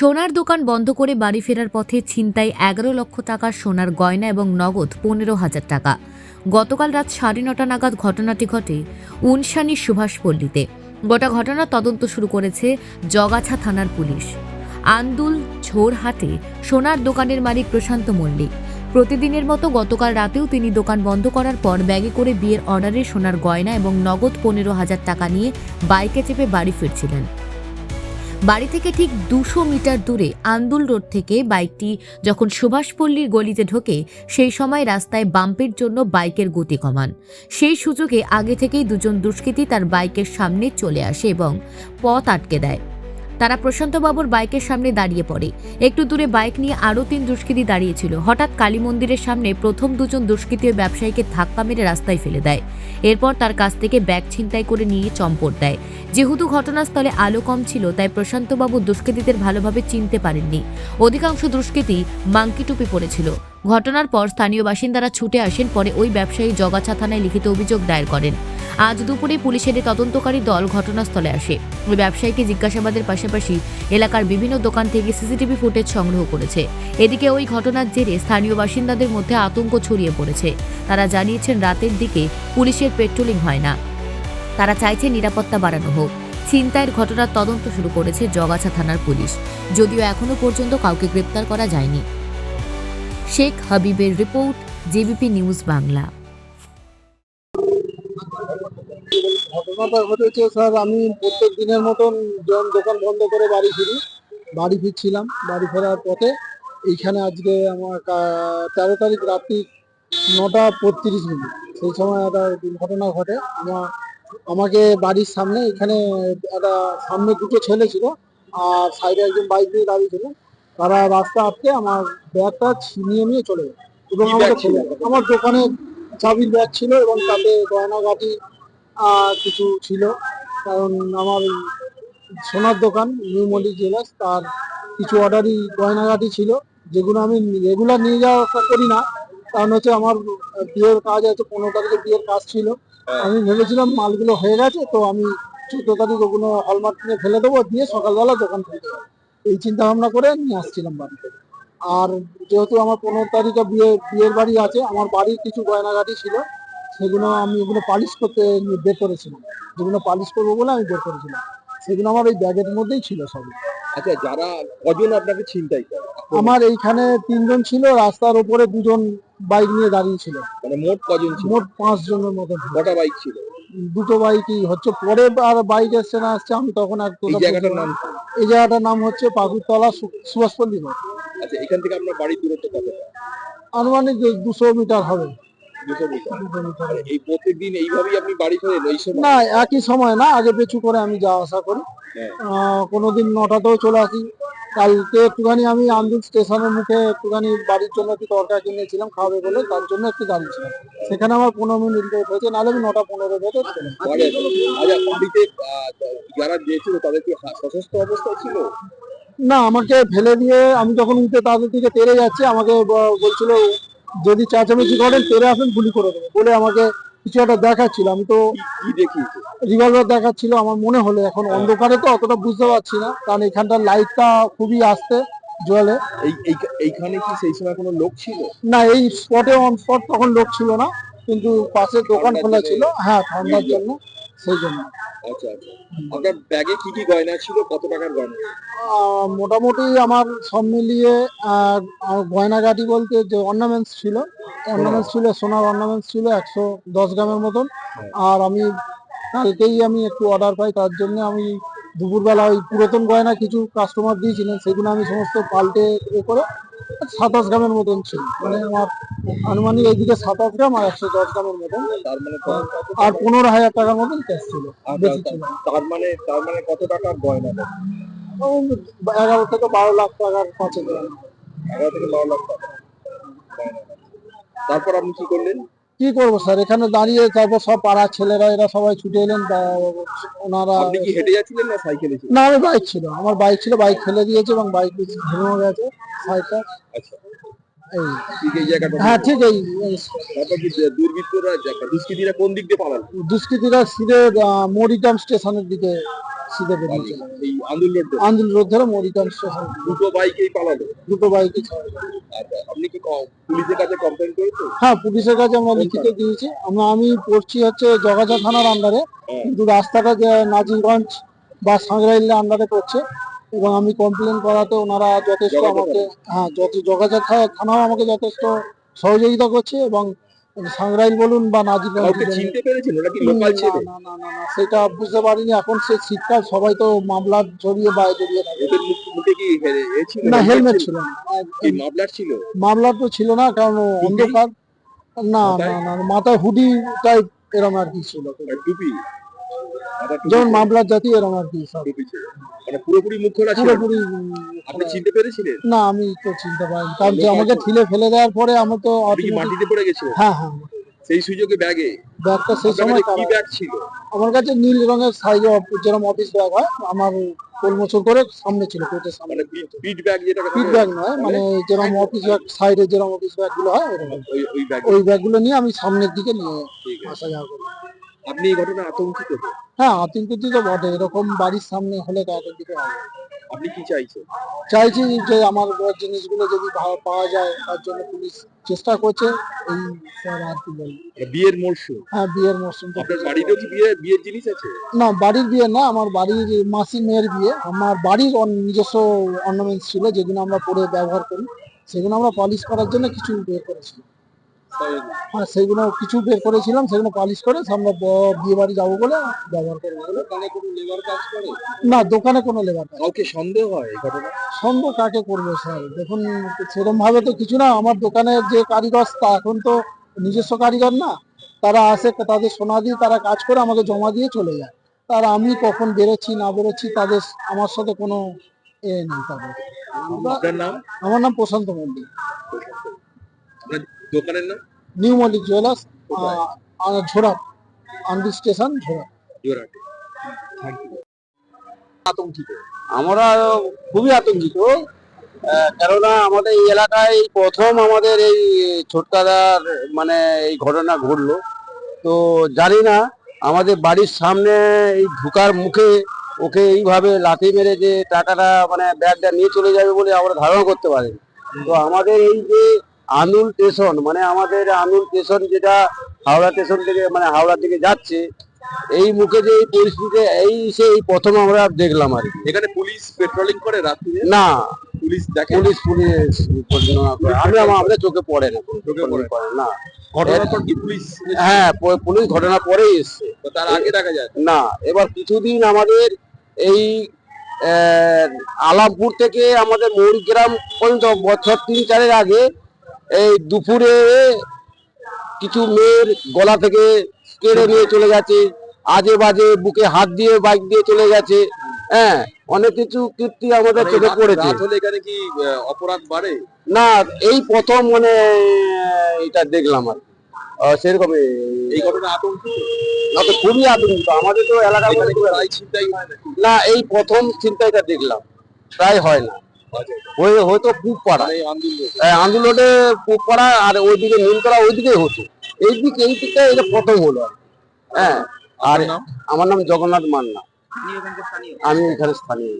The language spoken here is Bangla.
সোনার দোকান বন্ধ করে বাড়ি ফেরার পথে ছিনতাই এগারো লক্ষ টাকার সোনার গয়না এবং নগদ পনেরো হাজার টাকা। গতকাল রাত সাড়ে নটা নাগাদ ঘটনাটি ঘটে উনসানি সুভাষপল্লীতে। গোটা ঘটনার তদন্ত শুরু করেছে জগাছা থানার পুলিশ। আন্দুল ঝোরহাটে সোনার দোকানের মালিক প্রশান্ত মল্লিক। প্রতিদিনের মতো গতকাল রাতেও তিনি দোকান বন্ধ করার পর ব্যাগে করে বিয়ের অর্ডারে সোনার গয়না এবং নগদ পনেরো হাজার টাকা নিয়ে বাইকে চেপে বাড়ি ফিরছিলেন। বাড়ি থেকে ঠিক দুশো মিটার দূরে আন্দুল রোড থেকে বাইকটি যখন সুভাষপল্লীর গলিতে ঢোকে, সেই সময় রাস্তায় বাম্পের জন্য বাইকের গতি কমান। সেই সুযোগে আগে থেকেই দুজন দুষ্কৃতী তার বাইকের সামনে চলে আসে এবং পথ আটকে দেয়। তারা প্রশান্তবাবুর বাইকের সামনে দাঁড়িয়ে পড়ে। একটু দূরে বাইক নিয়ে আরও তিন দুষ্কৃতী দাঁড়িয়েছিল। হঠাৎ কালী মন্দিরের সামনে প্রথম দুজন দুষ্কৃতী ব্যবসায়ীকে ধাক্কা মেরে রাস্তায় ফেলে দেয়। এরপর তার কাছ থেকে ব্যাগ ছিনতাই করে নিয়ে চম্পট দেয়। যেহেতু ঘটনাস্থলে আলো কম ছিল, তাই প্রশান্তবাবু দুষ্কৃতীদের ভালোভাবে চিনতে পারেননি। অধিকাংশ দুষ্কৃতী মাংকি টুপি পরেছিল। ঘটনার পর স্থানীয় বাসিন্দারা ছুটে আসেন, পরে ওই ব্যবসায়ী জগাছা থানায় লিখিত অভিযোগ দায়ের করেন। আজ দুপুরে পুলিশের তদন্তকারী দল ঘটনাস্থলে আসে। ওই ব্যবসায়ীকে জিজ্ঞাসাবাদের পাশাপাশি এলাকার বিভিন্ন দোকান থেকে সিসিটিভি ফুটেজ সংগ্রহ করেছে। এদিকে ওই ঘটনার জেরে স্থানীয় বাসিন্দাদের মধ্যে আতঙ্ক ছড়িয়ে পড়েছে। তারা জানিয়েছেন, রাতের দিকে পুলিশের পেট্রোলিং হয় না। তারা চাইছে নিরাপত্তা বাড়ানো হোক। ছিনতাইয়ের ঘটনার তদন্ত শুরু করেছে জগাছা থানার পুলিশ। যদিও এখনও পর্যন্ত কাউকে গ্রেপ্তার করা যায়নি। শেখ হাবিবের রিপোর্ট, জেবিপি নিউজ বাংলা। ঘটনাটা ঘটেছে স্যার, আমি প্রত্যেক দিনের মতন দোকান বন্ধ করে বাড়ি ফিরি, বাড়ি ফিরছিলাম, বাড়ি ফেরার পথে এইখানে আজকে আমার তেরো তারিখ রাত্রি নটা পঁয়ত্রিশ মিনিট, সেই সময় একটা দুর্ঘটনা ঘটে। আমার, আমাকে বাড়ির সামনে এখানে একটা সামনে দুটো ছেলে ছিল, আর সাইডে একজন বাইক নিয়ে দাঁড়িয়ে ছিল। তারা রাস্তা আটকে আমার ব্যাগটা ছিনিয়ে নিয়ে চলে যায় এবং আমাকে আমার দোকানে চাবির ব্যাগ ছিল এবং তাতে গয়নাগাটি কিছু ছিল। কারণ আমার সোনার দোকান নিউ মল্লিক জুয়েলার্স তার কিছু অর্ডারই গয়নাগাটি ছিল যেগুলো আমি রেগুলার নিয়ে যাওয়া আসা করি না। কারণ হচ্ছে আমার বিয়ের কাজ আছে পনেরো তারিখে বিয়ের কাজ ছিল। হ্যাঁ। আমি ভেবেছিলাম মালগুলো হয়ে গেছে তো আমি চোদ্দ তারিখ ওগুলো হলমার্ক কিনে ফেলে দেবো দিয়ে সকালবেলা দোকান খুলতে এই চিন্তা ভাবনা করে নিয়ে আসছিলাম বাড়িতে আর যেহেতু আমার পনেরো তারিখে বিয়ে বিয়ের বাড়ি আছে আমার বাড়ির কিছু গয়নাগাটি ছিল সেগুলো আমি ওগুলো পালিশ করতে বের করেছিলাম। যেগুলো পালিশ করব বলে আমি বের করেছিলাম। সেগুলো আমার ওই ব্যাগের মধ্যেই ছিল সব আচ্ছা যারা কজন আপনাকে ছিনতাই করে? আমার এইখানে তিনজন ছিল রাস্তার উপরে দুজন বাইক নিয়ে দাঁড়িয়ে ছিল। মানে মোট কজন ছিল? মোট পাঁচ জনের মতো। কটা বাইক ছিল? দুটো বাইকই হচ্ছে পরে আর বাইক আসছে না আসছে আমি তখন আর এই জায়গাটার নাম। এই জায়গাটার নাম হচ্ছে পাকুরতলা সুভাষপল্লী রোড আচ্ছা এখান থেকে আপনার বাড়ির দূরত্ব কত আনুমানিক দুশো মিটার হবে। মানে এই প্রত্যেকদিন এইভাবেই আপনি বাড়ি ফেরেন এই সময়? না একই সময় না আগে পিছু করে আমি যাওয়া আসা করি। হ্যাঁ। কোনোদিন নটাতেও চলে আসি। কালকে একটুখানি আমি আন্দুল স্টেশনের মুখে একটুখানি বাড়ির জন্য একটু তরকারি কিনেছিলাম খাবে বলে তার জন্য একটু দাঁড়িয়েছিলাম সেখানে আমার পনেরো মিনিট লেট হয়েছে নাহলে আমি নটা পনেরো ভেতর আসতাম। আচ্ছা বাড়িতে যারা দিয়েছিল তাদের কি সশস্ত্র অবস্থায় ছিল? না আমাকে ফেলে দিয়ে আমি যখন উঠে তাদের দিকে তেড়ে যাচ্ছি আমাকে বলছিল যদি চেঁচামেচি করেন তেড়ে আসেন গুলি করে দেবো। বলে আমাকে কিছু একটা দেখাচ্ছিল আমি তো কি রিভলভার দেখাচ্ছিল আমার মনে হলো এখন অন্ধকারে তো অতটা বুঝতে পারছি না কারণ এখানটার লাইটটা খুবই আসতে জলে। এই এই- এইখানে কি সেই সময় কোনো লোক ছিল? না এই স্পটে অন স্পট তখন লোক ছিল না কিন্তু পাশে দোকান খোলা ছিল। হ্যাঁ ঠান্ডার জন্য। সেই জন্য। আচ্ছা আচ্ছা। আপনার ব্যাগে কি কি গয়না ছিল? কত টাকার গয়না? মোটামুটি আমার সব মিলিয়ে গয়নাগাটি বলতে যে অর্নামেন্টস ছিল অর্নামেন্টস ছিল সোনার অর্নামেন্টস ছিল একশো দশ গ্রামের মতন। আর আমি কালকেই আমি একটু অর্ডার পাই তার জন্য আমি দুপুরবেলা ওই পুরাতন গয়না কিছু কাস্টমার দিয়েছিলেন সেগুলো আমি সমস্ত পাল্টে করে সাতাশ গ্রামের মতন ছিল। মানে আমার আনুমানিক এইদিকে সাতাশ গ্রাম আর একশো দশ গ্রামের মতন। তার মানে আর পনেরো হাজার টাকার মতন ক্যাশ ছিল। আর বেশি তার- ছিল তার মানে তার মানে কত টাকার গয়না? এগারো থেকে বারো লাখ টাকার পাঁচ হাজার এগারো থেকে বারো লাখ টাকা তারপর আপনি কি করলেন? কি করব স্যার? এখানে দাঁড়িয়ে তারপর সব পাড়ার ছেলেরা এরা সবাই ছুটে এলেন ওনারা আপনি হেঁটে যাচ্ছিলেন না সাইকেলে না আমি বাইক ছিল। আমার বাইক ছিল বাইক ফেলে দিয়েছে এবং বাইক ভেঙেও গেছে সাইডটা। আচ্ছা। এই। জায়গাটা হ্যাঁ ঠিক এই দুষ্কৃতীরা কোন দিক দিয়ে পালালো? দুষ্কৃতীরা সিধে মরিটাম স্টেশনের দিকে সিধে বেরিয়েছে এই আন্দোলন রোড ধরে। রোড ধরে মরিটাম স্টেশন দুটো বাইকেই পালালো। দুটো বাইকে আপনি কি পুলিশের কাছে কমপ্লেন করেছেন? হ্যাঁ পুলিশের কাছে আমরা লিখিত দিয়েছি। আমরা আমি পড়ছি হচ্ছে জগাজা থানার আন্ডারে হ্যাঁ। কিন্তু রাস্তাটা যে নাজিরগঞ্জ বা সাংরাইলের আন্ডারে পড়ছে। এবং আমি কমপ্লেন করাতে ওনারা যথেষ্ট আমাকে হ্যাঁ যত জগাজা থানাও আমাকে যথেষ্ট সহযোগিতা করছে এবং সাংরাইল বলুন বা নাজিরগঞ্জ চিনতে পেরেছেন? ওরা লোকাল না, না না না না সেটা বুঝতে পারিনি। এখন সে শীতকাল সবাই তো মামলার জড়িয়ে বা জড়িয়ে থাকে। মুখে কি ছিল? না হেলমেট ছিল না। মাফলার ছিল? মামলার তো ছিল না কারণ অন্ধকার। না না না মাথায় হুডি টাইপ এরকম আর কি ছিল। টুপি? যেমন ছিল, মামলার জাতি এরম আর কি সব। মানে পুরোপুরি মুখ খোলা পুরোপুরি আপনি চিনতে পেরেছিলেন? না আমি তো চিনতে পারিনি। কারণ যে আমাকে ঠিলে ফেলে দেওয়ার পরে আমি তো মাটিতে পড়ে হ্যাঁ হ্যাঁ। সেই সুযোগে ব্যাগে? ব্যাগটা সেই সময় কি ব্যাগ ছিল? আমার কাছে নীল রঙের সাইজ যেরকম অফিস ব্যাগ হয় আমার কোল মোচর করে সামনে ছিল পেটের সামনে। মানে পিট ব্যাগ যেটা পিট ব্যাগ নয় মানে যেরকম অফিস ব্যাগ সাইডে যেরকম অফিস ব্যাগগুলো হয় ওই ওই ব্যাগ ওই ব্যাগগুলো নিয়ে আমি সামনের দিকে নিয়ে আসা যাওয়া করি। আপনি এই ঘটনা আতঙ্কিত? তো? হ্যাঁ আতঙ্কিত তো বটে এরকম বাড়ির সামনে হলে তো আতঙ্কিত হবে। আপনি কি চাইছেন? চাইছি যে আমার জিনিসগুলো যদি ভা- পাওয়া যায় তার জন্য পুলিশ চেষ্টা করছে। এই স্যার আর কি বলব। মানে বিয়ের মরশুম। হ্যাঁ বিয়ের মরশুম তো। আপনার বাড়িতেও কি বিয়ে বিয়ের জিনিস আছে? না বাড়ির বিয়ে না আমার বাড়ির মাসি মেয়ের বিয়ে। আমার বাড়ির অন- নিজস্ব অর্নামেন্টস ছিল যেগুলো আমরা পরে ব্যবহার করি। সেগুলো আমরা পলিশ করার জন্য কিছু বের করেছিলাম। হ্যাঁ সেগুলো কিছু বের করেছিলাম সেগুলো পলিশ করে আমরা বিয়ে বাড়ি যাব বলে ব্যবহার করব বলে দোকানে কোনো লেবার কাজ করে? না দোকানে কোনো লেবার কাউকে সন্দেহ হয় ঘটনা? সন্দেহ কাকে করব স্যার? দেখুন সেরকম ভাবে তো কিছু না আমার দোকানের যে কারিগর তা এখন তো নিজস্ব কারিগর না। তারা আসে তাদের সোনা দিয়ে তারা কাজ করে আমাকে জমা দিয়ে চলে যায়। তার আমি কখন বেরোচ্ছি না বেরোচ্ছি তাদের আমার সাথে কোনো এ নেই তাদের। আমার নাম প্রশান্ত মন্দির দোকানের নাম? New Mallick jewellers? ঝোড়া আন্দি স্টেশন ঝোড়া জোরাটে থ্যাংক ইউ আতঙ্কিত। আমরা খুবই আতঙ্কিত কেননা আমাদের এই এলাকায় প্রথম আমাদের এই ছোটকাদার মানে এই ঘটনা ঘটলো। তো জানি না আমাদের বাড়ির সামনে এই ঢুকার মুখে ওকে এইভাবে লাথি মেরে যে টাকাটা মানে ব্যাগটা নিয়ে চলে যাবে বলে আমরা ধারণা করতে পারি তো আমাদের এই যে আন্দুল স্টেশন মানে আমাদের আনুল স্টেশন যেটা হাওড়া স্টেশন থেকে মানে হাওড়া থেকে যাচ্ছে এই মুখে যে এই পরিস্থিতি এই সে এই প্রথম আমরা দেখলাম আর এখানে পুলিশ পেট্রোলিং করে রাত্রি না। পুলিশ দেখে? পুলিশ পুলিশ আমি আমাদের চোখে পড়ে না চোখে পড়ে পড়ে না। ঘটনার পর কি পুলিশ হ্যাঁ পুলিশ ঘটনা পরেই এসছে। তো তার আগে দেখা যায়? না এবার কিছুদিন আমাদের এই আলামপুর থেকে আমাদের মৌরিগ্রাম পর্যন্ত বছর তিন চারের আগে এই দুপুরে কিছু মেয়ের গলা থেকে কেড়ে নিয়ে চলে গেছে। আজে বাজে বুকে হাত দিয়ে বাইক দিয়ে চলে গেছে। হ্যাঁ অনেক কিছু কীর্তি আমাদের মানে চোখে পড়েছে। এখানে কি অপরাধ বাড়ে? না এই প্রথম মানে এটা দেখলাম আর কি। আহ, সেরকম এই- ঘটনা আতঙ্কিত? না তো খুবই আতঙ্কিত। আমাদের তো এলাকার এখানে মধ্যে কি খুব- প্রায় ছিনতাই নাকি? না এই প্রথম চিন্তাটা দেখলাম। প্রায় হয় না। ওই হয়তো পুব পাড়া রোডে এই আন্দোলন আন্দোলনে পুব পাড়া আর ওইদিকে নীলতলা ওইদিকে হতো এই দিক এই দিকটা এটা প্রথম হলো আর হ্যাঁ আর আমার নাম জগন্নাথ মান্না। আমি এখানে স্থানীয়।